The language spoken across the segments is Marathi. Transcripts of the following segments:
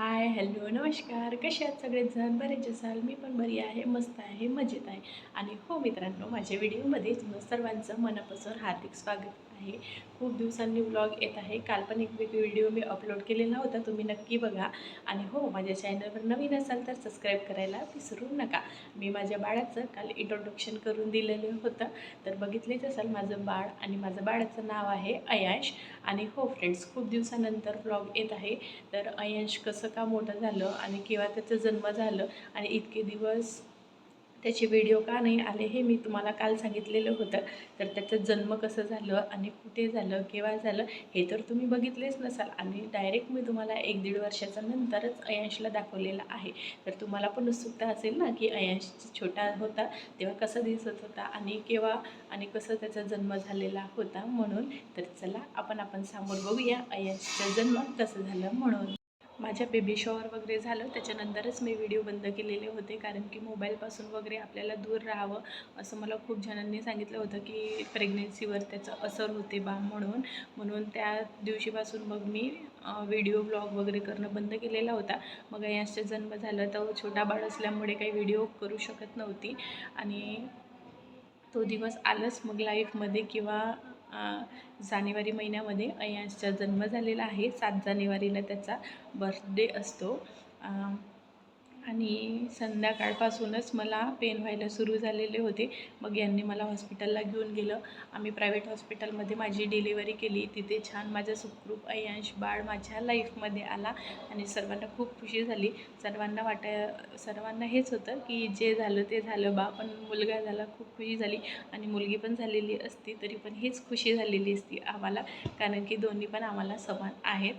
हाय हॅलो नमस्कार. कसे आहात सगळेजण? बरेच असाल मी पण बरी आहे मस्त आहे मजेत आहे. आणि हो मित्रांनो माझ्या व्हिडिओमध्ये तुम्हा सर्वांचं मनापासून हार्दिक स्वागत. आहे. खूप दिवसांनी व्लॉग येत आहे. काल पण एक वेगळी व्हिडिओ मी अपलोड केलेला होता. तुम्ही नक्की बघा. आणि हो माझ्या चॅनलवर नवीन असाल तर सबस्क्राईब करायला विसरू नका. मी माझ्या बाळाचं काल इंट्रोडक्शन करून दिलेलं होतं. तर बघितलेच असाल माझं बाळ आणि माझं बाळाचं नाव आहे अयांश. आणि हो फ्रेंड्स खूप दिवसानंतर व्लॉग येत आहे. तर अयांश कसं का मोठं झालं आणि केव्हा त्याचं जन्म झालं आणि इतके दिवस त्याचे व्हिडिओ का नाही आले हे मी तुम्हाला काल सांगितलेलं होतं. तर त्याचं जन्म कसं झालं आणि कुठे झालं केव्हा झालं हे तर तुम्ही बघितलेच नसाल. आणि डायरेक्ट मी तुम्हाला एक दीड वर्षाच्या नंतरच अयांशला दाखवलेलं आहे. तर तुम्हाला पण उत्सुकता असेल ना की अयांश छोटा होता तेव्हा कसं दिसत होता आणि केव्हा आणि कसं त्याचा जन्म झालेला होता म्हणून. तर चला आपण आपण समोर बघूया अयांशचा जन्म कसं झालं म्हणून. माझ्या बेबी शॉवर वगैरे झालं. त्याच्यानंतरच मी व्हिडिओ बंद केलेले होते. कारण की मोबाईलपासून वगैरे आपल्याला दूर राहावं असं मला खूप जणांनी सांगितलं होतं की प्रेग्नेन्सीवर त्याचं असर होते बा म्हणून. म्हणून त्या दिवशीपासून मग मी व्हिडिओ ब्लॉग वगैरे करणं बंद केलेला होता. मग यांचा जन्म झाला तर छोटा बाळ असल्यामुळे काही व्हिडिओ करू शकत नव्हती. आणि तो दिवस आलाच मग लाईफमध्ये किंवा जानेवारी महिन्यामध्ये अयांशचा जन्म झालेला आहे. सात जानेवारीला त्याचा बर्थडे असतो. आणि संध्याकाळपासूनच मला पेन व्हायला सुरू झालेले होते. मग यांनी मला हॉस्पिटलला घेऊन गेलं. आम्ही प्रायव्हेट हॉस्पिटलमध्ये माझी डिलिव्हरी केली. तिथे छान माझा सुखरूप अयांश बाळ माझ्या लाईफमध्ये आला आणि सर्वांना खूप खुशी झाली. सर्वांना वाटाय सर्वांना हेच होतं की जे झालं ते झालं. बा पण मुलगा झाला खूप खुशी झाली आणि मुलगी पण झालेली असती तरी पण हीच खुशी झालेली असती आम्हाला. कारण की दोन्ही पण आम्हाला समान आहेत.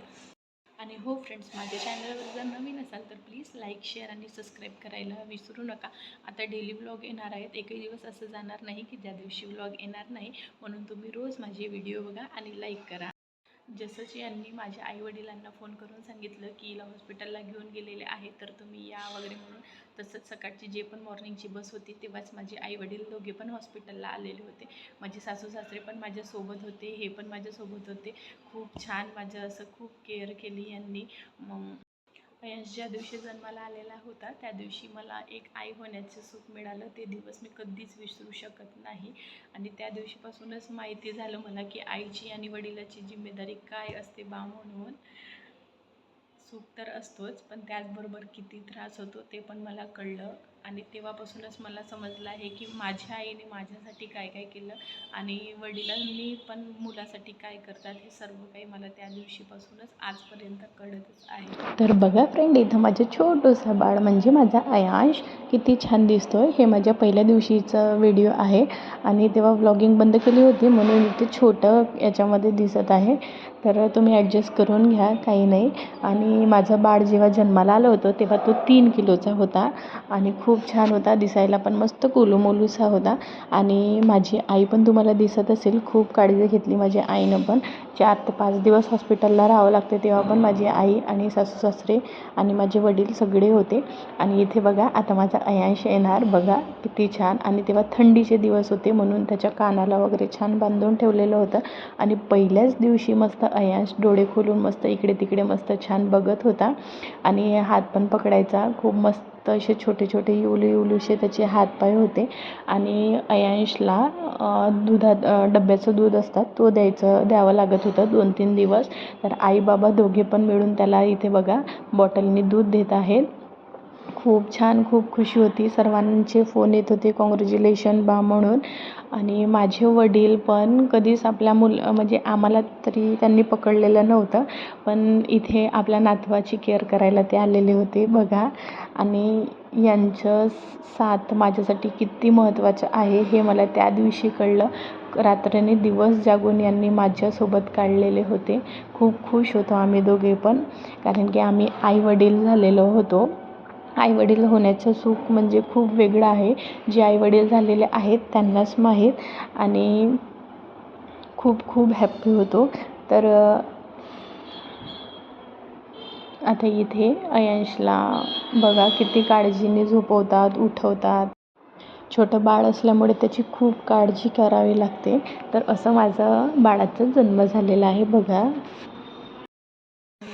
आणि हो फ्रेंड्स माझ्या चॅनलवर जर नवीन असाल तर प्लीज लाईक शेअर आणि सबस्क्राईब करायला विसरू नका. आता डेली व्लॉग येणार आहेत. एकही दिवस असं जाणार नाही की ज्या दिवशी व्लॉग येणार नाही. म्हणून तुम्ही रोज माझे व्हिडिओ बघा आणि लाईक करा. जसंच यांनी माझ्या आईवडिलांना फोन करून सांगितलं की हिला हॉस्पिटलला घेऊन गेलेले आहे तर तुम्ही या वगैरे म्हणून. तसंच सकाळची जे पण मॉर्निंगची बस होती तेव्हाच माझे आईवडील दोघे पण हॉस्पिटलला आलेले होते. माझे सासू सासरे पण माझ्यासोबत होते हे पण माझ्यासोबत होते. खूप छान माझं असं खूप केअर केली यांनी. मग अयंश ज्या दिवशी जन्माला आलेला होता त्या दिवशी मला एक आई होण्याचं सुख मिळालं. ते दिवस मी कधीच विसरू शकत नाही. आणि त्या दिवशीपासूनच माहिती झालं मला की आईची आणि वडिलाची जिम्मेदारी काय असते बा म्हणून. सुख तर असतोच पण त्याचबरोबर किती त्रास होतो ते पण मला कळलं. आणि तेव्हापासूनच मला समजलं आहे की माझ्या आईने माझ्यासाठी काय काय केलं आणि वडिलांनी पण मुलासाठी काय करतात हे सर्व काही मला त्या दिवशीपासूनच आजपर्यंत कळतच आहे. तर बघा फ्रेंड इथं माझं छोटंसं बाळ म्हणजे माझा आयांश किती छान दिसतो आहे हे माझ्या पहिल्या दिवशीचा व्हिडिओ आहे आणि तेव्हा व्लॉगिंग बंद केली होती म्हणून इथे छोटं याच्यामध्ये दिसत आहे. तर तुम्ही ॲडजस्ट करून घ्या काही नाही. आणि माझं बाळ जेव्हा जन्माला आलं होतं तेव्हा तो तीन किलोचा होता आणि खूप खूप छान होता दिसायला पण मस्त कोलूमोलूसा होता. आणि माझी आई पण तुम्हाला दिसत असेल खूप काळजी घेतली माझ्या आईनं पण. चार ते पाच दिवस हॉस्पिटलला राहावं लागते तेव्हा पण माझी आई आणि सासू सासरे आणि माझे वडील सगळे होते. आणि इथे बघा आता माझा अयांश येणार. बघा किती छान. आणि तेव्हा थंडीचे दिवस होते म्हणून त्याच्या कानाला वगैरे छान बांधून ठेवलेलं होतं. आणि पहिल्याच दिवशी मस्त अयांश डोळे खोलून मस्त इकडे तिकडे मस्त छान बघत होता. आणि हात पण पकडायचा. खूप मस्त असे छोटे छोटे इवलू इवलूसे त्याचे हातपाय होते. आणि अयांशला दुधात डब्याचं दूध असतात तो द्यायचं द्यावं लागत होतं दोन तीन दिवस. तर आई बाबा दोघे पण मिळून त्याला इथे बघा बॉटलनी दूध देत आहेत. खूप छान खूप खुशी होती. सर्वांचे फोन येत होते कॉंग्रॅच्युलेशन बा म्हणून. आणि माझे वडील पण कधीच आपल्या मुल म्हणजे आम्हाला तरी त्यांनी पकडलेलं नव्हतं. पण इथे आपल्या नातवाची केअर करायला ते आलेले होते बघा. आणि यांचं साथ माझ्यासाठी किती महत्त्वाचं आहे हे मला त्या दिवशी कळलं. रात्रीने दिवस जागून यांनी माझ्यासोबत काढलेले होते. खूप खुश होतो आम्ही दोघे पण कारण की आम्ही आईवडील झालेलो होतो. आईवडील होण्याचं सुख म्हणजे खूप वेगळं आहे. जे आईवडील झालेले आहेत त्यांनाच माहीत आणि खूप खूप हॅप्पी होतो. तर आता इथे अयांशला बघा किती काळजीने झोपवतात उठवतात. छोटं बाळ असल्यामुळे त्याची खूप काळजी करावी लागते. तर असं माझं बाळाचा जन्म झालेला आहे. बघा.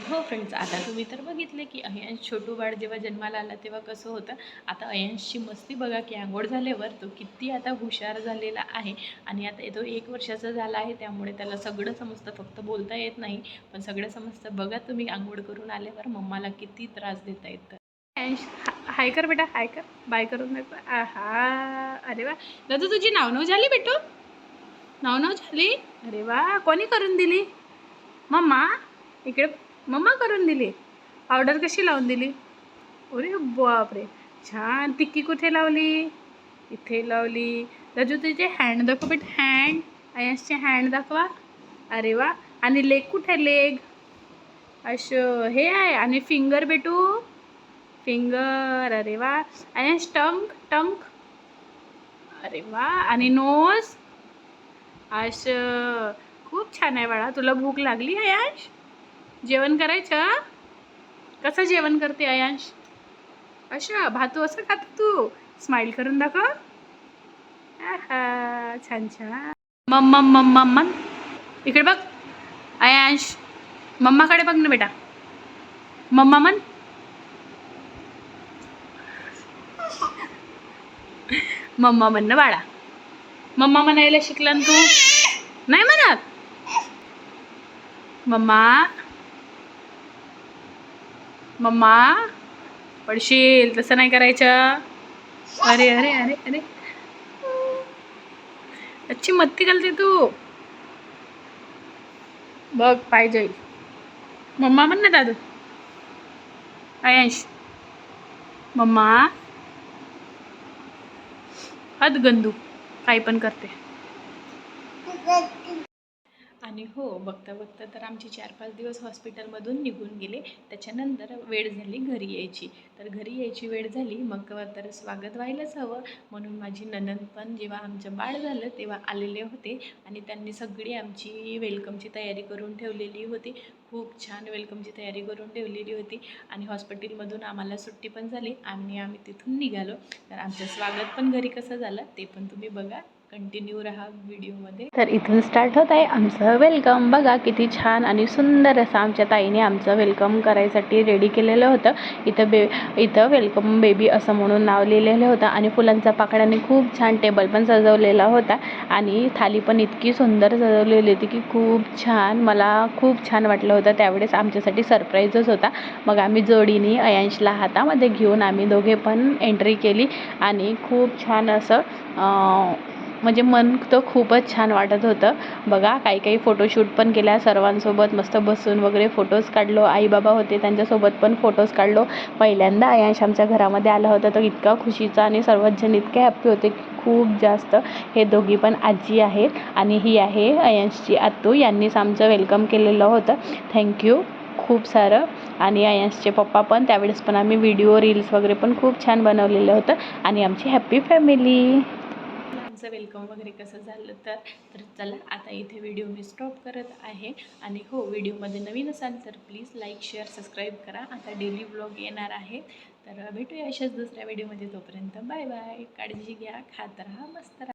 हो फ्रेंड्स आता तुम्ही तर बघितले की अयंश छोटू बाळ जेव्हा जन्माला आला तेव्हा कसं होतं? आता अयंशची मस्ती बघा की आंघोळ झाल्यावर तो किती आता हुशार झालेला आहे आणि आता तो एक वर्षाचा झाला आहे त्यामुळे त्याला सगळं समजतं. फक्त बोलता येत नाही पण सगळं समजतं. बघा तुम्ही आंघोळ करून आल्यावर मम्माला किती त्रास देता येतं. अयंश हाय कर बेटा हाय कर. बाय करून आ आहा अरे वा. दादू तुझी नावनव झाली बेटू? नावनव झाली? अरे वा कोणी करून दिली? मम्मा इकडे मम्मा करून दिली. ऑर्डर कशी लावून दिली? अरे बापरे. छान. टिक्की कुठे लावली? इथे लावली. राजू तुझे हँड दाखव बेट हँड अयंशचे हँड दाखवा. अरे वा. आणि लेग कुठे लेग असं हे आहे. आणि फिंगर बेटू. फिंगर अरे वा. अयंश टंक टंक अरे वा. आणि नोज असं खूप छान आहे बाळा. तुला भूक लागली अयांश जेवण करायचं कसं जेवण करते अयांश अशा भातू असं खात तू. स्माईल करून दाखव. छान छान. मम मम मम मम इकडे बघ. अयांश मम्माकडे बघ ना बेटा. मम्मा मन मम्मा म्हण ना बाळा. मम्मा म्हणायला शिकला ना तू? नाही म्हणत. मम्मा. मम्मा पडशील तसं नाही करायचं. अरे अरे अरे अरे. अच्छी मत्ती घालते तू. बघ पाहिजे. मम्मा म्हण ना दादू. अयांश मम्मा. हद गंदू. काही पण करते. आणि हो बघता बघता तर आमचे चार पाच दिवस हॉस्पिटलमधून निघून गेले. त्याच्यानंतर वेळ झाली घरी यायची. तर घरी यायची वेळ झाली मग तर स्वागत व्हायलाच हवं. म्हणून माझी ननंद पण जेव्हा आमचं बाळ झालं तेव्हा आलेले होते आणि त्यांनी सगळी आमची वेलकमची तयारी करून ठेवलेली होती. खूप छान वेलकमची तयारी करून ठेवलेली होती आणि हॉस्पिटलमधून आम्हाला सुट्टी पण झाली आणि आम्ही तिथून निघालो. तर आमचं स्वागत पण घरी कसं झालं ते पण तुम्ही बघा. कंटिन्यू राहा व्हिडिओमध्ये तर इथून स्टार्ट होत आहे आमचं वेलकम बघा किती छान आणि सुंदर असं आमच्या ताईने आमचं वेलकम करायसाठी रेडी केलेलं होतं. इथं बे इथं वेलकम बेबी असं म्हणून नाव लिहिलेलं होतं आणि फुलांचा पाकड्याने खूप छान टेबल पण सजवलेला होता. आणि थाली पण इतकी सुंदर सजवलेली होती की खूप छान मला खूप छान वाटलं होतं. त्यावेळेस आमच्यासाठी सरप्राईजच होता. मग आम्ही जोडीने अयांशला हातामध्ये घेऊन आम्ही दोघे पण एंट्री केली आणि खूप छान असं म्हणजे मन तर खूपच छान वाटत होतं. बघा काही काही फोटोशूट पण केल्या सर्वांसोबत. मस्त बसून वगैरे फोटोज काढलो. आई बाबा होते त्यांच्यासोबत पण फोटोज काढलो. पहिल्यांदा अयांश आमच्या घरामध्ये आला होता. तर इतका खुशीचा आणि सर्वजण इतके हॅप्पी होते. की खूप जास्त. हे दोघी पण आजी आहेत आणि ही आहे अयांशची आत्तू. यांनीच आमचं वेलकम केलेलं होतं. थँक्यू खूप सारं. आणि अयांशचे पप्पा पण. त्यावेळेस पण आम्ही व्हिडिओ रील्स वगैरे पण खूप छान बनवलेलं होतं. आणि आमची हॅप्पी फॅमिली तुमचं वेलकम वगैरे कसं झालं तर तर चला आता इथे व्हिडिओ मी स्टॉप करत आहे. आणि हो व्हिडिओमध्ये नवीन असाल तर प्लीज लाईक शेअर सबस्क्राईब करा. आता डेली ब्लॉग येणार आहे. तर भेटूया अशाच दुसऱ्या व्हिडिओमध्ये तोपर्यंत बाय बाय काळजी घ्या. खात राहा. मस्त राहा.